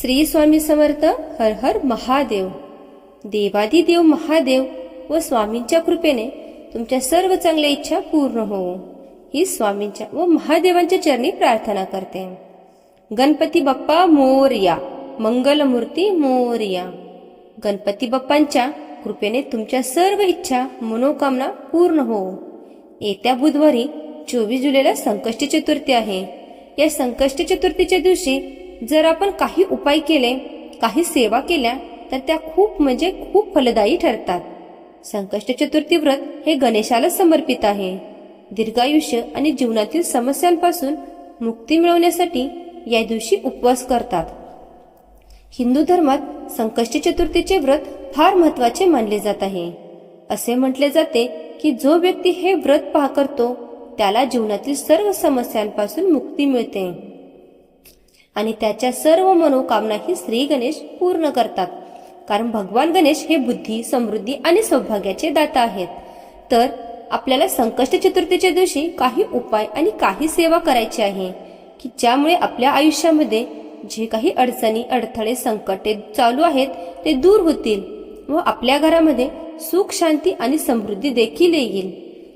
श्री स्वामी समर्थ हर हर महादेव. देवादिदेव महादेव व स्वामींच्या कृपेने तुमच्या सर्व चांगल्या इच्छा पूर्ण होऊ. ही स्वामींच्या व महादेवांच्या चरणी प्रार्थना करते. गणपती बाप्पा मोरया मंगलमूर्ती मोरया. गणपती बाप्पांच्या कृपेने तुमच्या सर्व इच्छा मनोकामना पूर्ण हो येत्या बुधवारी चोवीस जुलैला संकष्टी चतुर्थी आहे. या संकष्टी चतुर्थीच्या दिवशी जर आपण काही उपाय केले काही सेवा केल्या तर त्या खूप म्हणजे खूप फलदायी ठरतात. संकष्ट चतुर्थी व्रत हे गणेशाला समर्पित आहे. दीर्घायुष्य आणि जीवनातील समस्यांपासून मुक्ती मिळवण्यासाठी या दिवशी उपवास करतात. हिंदू धर्मात संकष्ट चतुर्थीचे व्रत फार महत्त्वाचे मानले जात आहे. असे म्हटले जाते की जो व्यक्ती हे व्रत पहा करतो त्याला जीवनातील सर्व समस्यांपासून मुक्ती मिळते. आणि त्याच्या सर्व मनोकामना ही श्री गणेश पूर्ण करतात. कारण भगवान गणेश हे बुद्धी समृद्धी आणि सौभाग्याचे दाता आहेत. तर आपल्याला संकष्ट चतुर्थीच्या दिवशी काही उपाय आणि काही सेवा करायची आहे की ज्यामुळे आपल्या आयुष्यामध्ये जे काही अडचणी अडथळे संकटे चालू आहेत ते दूर होतील व आपल्या घरामध्ये सुख शांती आणि समृद्धी देखील येईल.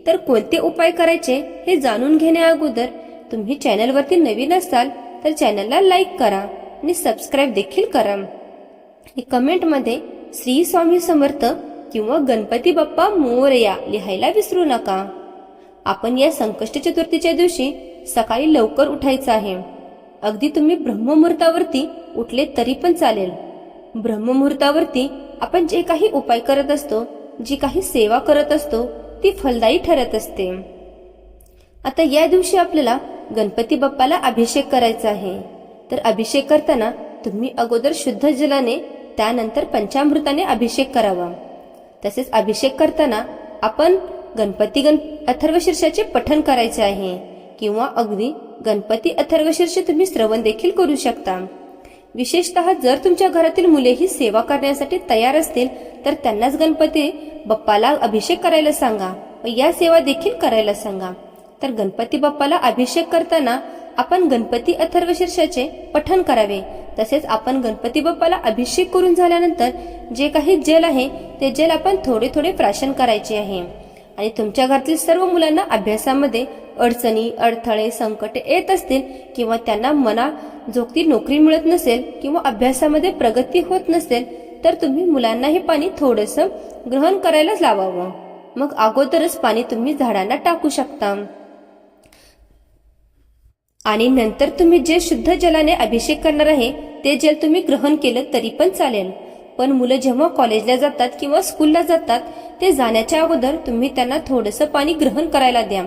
तर कोणते उपाय करायचे हे जाणून घेण्या अगोदर तुम्ही चॅनलवरती नवीन असाल तर चॅनलला लाईक करा आणि सबस्क्राईब देखील करा. आणि कमेंटमध्ये श्री स्वामी समर्थ किंवा गणपती बाप्पा मोरया लिहायला विसरू नका. आपण या संकष्ट चतुर्थीच्या दिवशी सकाळी लवकर उठायचं आहे. अगदी तुम्ही ब्रह्ममुहूर्तावरती उठले तरी पण चालेल. ब्रह्ममुहूर्तावरती आपण जे काही उपाय करत असतो जी काही सेवा करत असतो ती फलदायी ठरत असते. आता या दिवशी आपल्याला गणपती बाप्पाला अभिषेक करायचा आहे. तर अभिषेक करताना तुम्ही अगोदर शुद्ध जलाने त्यानंतर पंचामृताने अभिषेक करावा. तसेच अभिषेक करताना आपण गणपती गण अथर्वशीर्षाचे पठण करायचे आहे किंवा अगदी गणपती अथर्वशीर्ष तुम्ही श्रवण देखील करू शकता. विशेषतः जर तुमच्या घरातील मुले ही सेवा करण्यासाठी तयार असतील तर त्यांनाच गणपती बाप्पाला अभिषेक करायला सांगा व या सेवा देखील करायला सांगा. तर गणपती बाप्पाला अभिषेक करताना आपण गणपती अथर्वशीर्षाचे पठण करावे. तसेच आपण गणपती बाप्पाला अभिषेक करून झाल्यानंतर जे काही जल आहे ते जल आपण थोडे थोडे प्राशन करायचे आहे. आणि तुमच्या घरातील सर्व मुलांना अभ्यासामध्ये अडचणी अडथळे संकटे येत असतील किंवा त्यांना मना जोगती नोकरी मिळत नसेल किंवा अभ्यासामध्ये प्रगती होत नसेल तर तुम्ही मुलांना हे पाणी थोडंसं ग्रहण करायलाच लावावं. मग अगोदरच पाणी तुम्ही झाडांना टाकू शकता. आणि नंतर तुम्ही जे शुद्ध जलाने अभिषेक करणार आहे ते जल तुम्ही ग्रहण केलं तरी पण चालेल. पण मुलं जेव्हा कॉलेजला जातात किंवा स्कूलला जातात ते जाण्याच्या अगोदर तुम्ही त्यांना थोडंसं पाणी ग्रहण करायला द्या.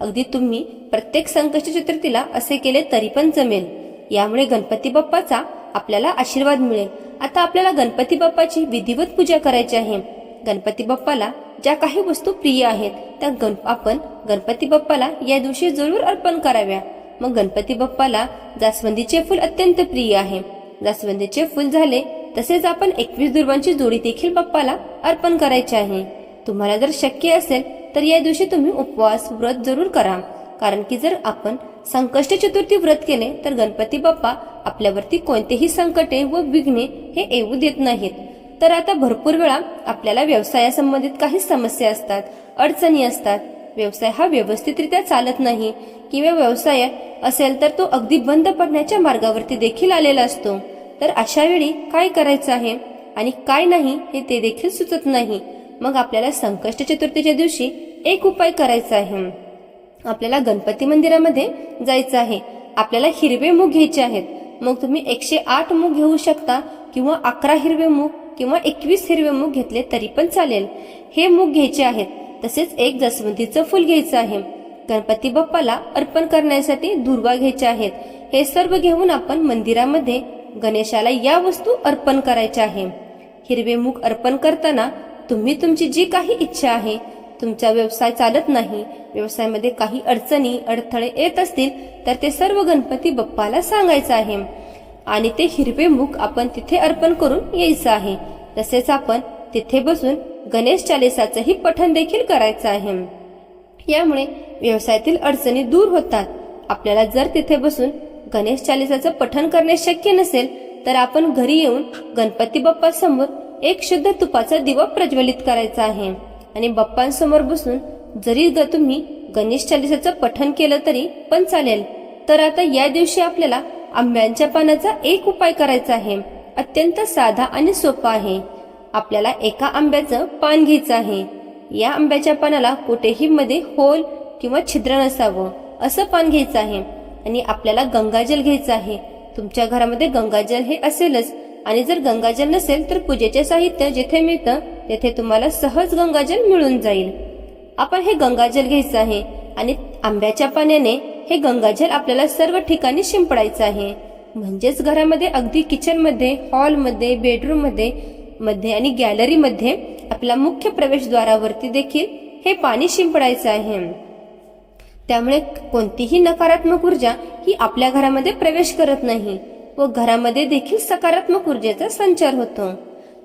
अगदी तुम्ही प्रत्येक संकष्ट चतुर्थीला असे केले तरी पण जमेल. यामुळे गणपती बाप्पाचा आपल्याला आशीर्वाद मिळेल. आता आपल्याला गणपती बाप्पाची विधिवत पूजा करायची आहे. गणपती बाप्पाला ज्या काही वस्तू प्रिय आहेत त्या गण आपण गणपती बाप्पाला या दिवशी जरूर अर्पण कराव्या. मग गणपती बाप्पाला जास्वंदीचे फुल अत्यंत प्रिय आहे. जास्वंदीचे फुल झाले तसेच आपण एकवीस दुर्वांची जोडी देखील बाप्पाला अर्पण करायची आहे. तुम्हाला जर शक्य असेल तर या दिवशी तुम्ही उपवास व्रत जरूर करा. कारण की जर आपण संकष्ट चतुर्थी व्रत केले तर गणपती बाप्पा आपल्यावरती कोणतेही संकटे व विघ्ने हे येऊ देत नाहीत. तर आता भरपूर वेळा आपल्याला व्यवसायासंबंधित काही समस्या असतात अडचणी असतात. व्यवसाय हा व्यवस्थितरित्या चालत नाही किंवा व्यवसाय असेल तर तो अगदी बंद पडण्याच्या मार्गावरती देखील आलेला असतो. तर अशा वेळी काय करायचं आहे? आणि काय नाही हे ते देखील सुचत नाही. मग आपल्याला संकष्ट चतुर्थीच्या दिवशी एक उपाय करायचा आहे. आपल्याला गणपती मंदिरामध्ये जायचं आहे. आपल्याला हिरवे मूग घ्यायचे आहेत. मग तुम्ही एकशे आठ मूग घेऊ शकता किंवा अकरा हिरवे मूग किंवा एकवीस हिरवे मूग घेतले तरी पण चालेल. हे मूग घ्यायचे आहेत. तसेच एक जसवंतीचं फुल घ्यायचं आहे. गणपती बाप्पाला अर्पण करण्यासाठी दुर्वा घ्यायच्या आहेत. हे सर्व घेऊन आपण मंदिरामध्ये गणेशाला या वस्तू अर्पण करायच्या आहे. हिरवे मुख अर्पण करताना तुम्ही तुमची जी काही इच्छा आहे तुमचा व्यवसाय चालत नाही व्यवसायामध्ये काही अडचणी अडथळे येत असतील तर ते सर्व गणपती बाप्पाला सांगायचं आहे. आणि ते हिरवे मुख आपण तिथे अर्पण करून यायचं आहे. तसेच आपण तिथे बसून गणेश चालिसाचंही पठण देखील करायचं आहे. यामुळे व्यवसायातील अडचणी दूर होतात. आपल्याला जर तिथे बसून गणेश चालिसाचं पठण करणे शक्य नसेल तर आपण घरी येऊन गणपती बाप्पा समोर एक शुद्ध तुपाचा दिवा प्रज्वलित करायचा आहे. आणि बाप्पांसमोर बसून जरी जर तुम्ही गणेश चालिसाचं पठण केलं तरी पण चालेल. तर आता या दिवशी आपल्याला आंब्यांच्या पानाचा एक उपाय करायचा आहे. अत्यंत साधा आणि सोपा आहे. आपल्याला एका आंब्याचं पान घ्यायचं आहे. या आंब्याच्या पानाला कुठेही मध्ये होल किंवा छिद्र नसावं असं पान घ्यायचं आहे. आणि आपल्याला गंगाजल घ्यायचं आहे. तुमच्या घरामध्ये गंगाजल हे असेलच. आणि जर गंगाजल नसेल तर पूजेचे साहित्य जिथे मिळतं तेथे तुम्हाला सहज गंगाजल मिळून जाईल. आपण हे गंगाजल घ्यायचं आहे. आणि आंब्याच्या पाण्याने हे गंगाजल आपल्याला सर्व ठिकाणी शिंपडायचं आहे. म्हणजेच घरामध्ये अगदी किचनमध्ये हॉलमध्ये बेडरूममध्ये मध्ये आणि गॅलरीमध्ये आपल्या मुख्य प्रवेशद्वारावरती देखील हे पाणी शिंपडायचं आहे. त्यामुळे कोणतीही नकारात्मक ऊर्जा ही आपल्या घरामध्ये प्रवेश करत नाही व घरामध्ये देखील सकारात्मक ऊर्जेचा संचार होतो.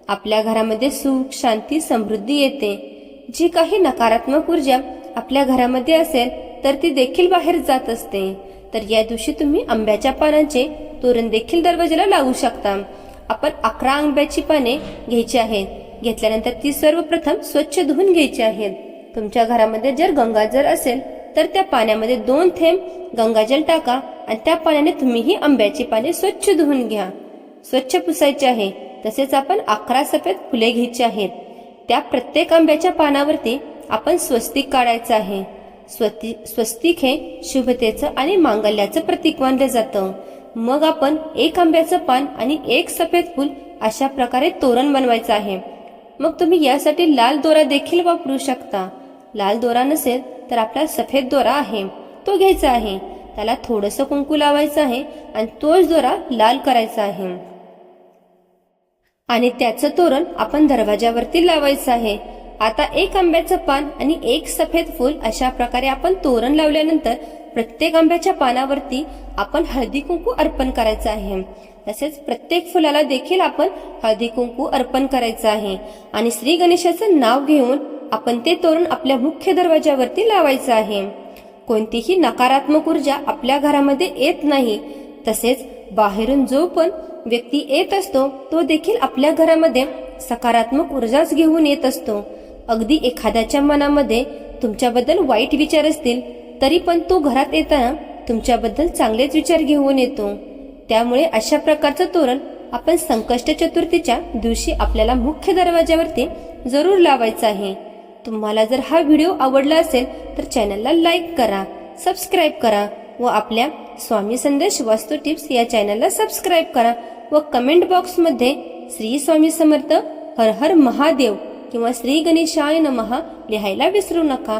आपल्या घरामध्ये सुख शांती समृद्धी येते. जी काही नकारात्मक ऊर्जा आपल्या घरामध्ये असेल तर ती देखील बाहेर जात असते. तर या दिवशी तुम्ही आंब्याच्या पानांचे तोरण देखील दरवाजाला लावू शकता. आपण अकरा आंब्याची पाने घ्यायची आहेत. घेतल्यानंतर ती सर्वप्रथम स्वच्छ धुवून घ्यायची आहेत. तुमच्या घरामध्ये जर गंगाजल असेल तर त्या पाण्यामध्ये दोन थेंब गंगाजल टाका आणि त्या पाण्याने तुम्हीही आंब्याची पाने स्वच्छ धुवून घ्या. स्वच्छ पुसायचे आहे तसेच आपण अकरा सफेद फुले घ्यायची आहेत. त्या प्रत्येक आंब्याच्या पानावरती आपण स्वस्तिक काढायचं आहे. स्वस्तिक हे शुभतेचं आणि मांगल्याचं प्रतीक मानलं जातं. मग आपण एक आंब्याचं पान आणि एक सफेद फूल अशा प्रकारे तोरण बनवायचं आहे. मग तुम्ही यासाठी लाल दोरा देखील वापरू शकता. लाल दोरा नसेल तर आपला सफेद दोरा आहे. तो घ्यायचा आहे. त्याला थोडंसं कुंकू लावायचं आहे आणि तोच दोरा लाल करायचा आहे. आणि त्याचं तोरण आपण दरवाजावरती लावायचं आहे. आता एक आंब्याचं पान आणि एक सफेद फूल अशा प्रकारे आपण तोरण लावल्यानंतर प्रत्येक आंब्याच्या पानावरती आपण हळदी कुंकू अर्पण करायचं आहे. तसेच प्रत्येक फुलाला देखील आपण हळदी कुंकू अर्पण करायचं आहे. आणि श्री गणेशाचं नाव घेऊन आपण ते तोरण आपल्या मुख्य दरवाजावरती लावायचं आहे. कोणतीही नकारात्मक ऊर्जा आपल्या घरामध्ये येत नाही. तसेच बाहेरून जो पण व्यक्ती येत असतो तो देखील आपल्या घरामध्ये सकारात्मक ऊर्जाच घेऊन येत असतो. अगदी एखाद्याच्या मनामध्ये तुमच्याबद्दल वाईट विचार असतील तरी पण तो घरात येताना तुमच्याबद्दल चांगलेच विचार घेऊन येतो. त्यामुळे अशा प्रकारचं तोरण आपण संकष्ट चतुर्थीच्या दिवशी आपल्याला मुख्य दरवाजावरती जरूर लावायचं आहे. तुम्हाला जर हा व्हिडिओ आवडला असेल तर चॅनलला लाईक करा सबस्क्राईब करा व आपल्या स्वामी संदेश वास्तू टिप्स या चॅनलला सबस्क्राईब करा व कमेंट बॉक्समध्ये श्री स्वामी समर्थ हर हर महादेव किंवा श्री गणेशाय नमहा लिहायला विसरू नका.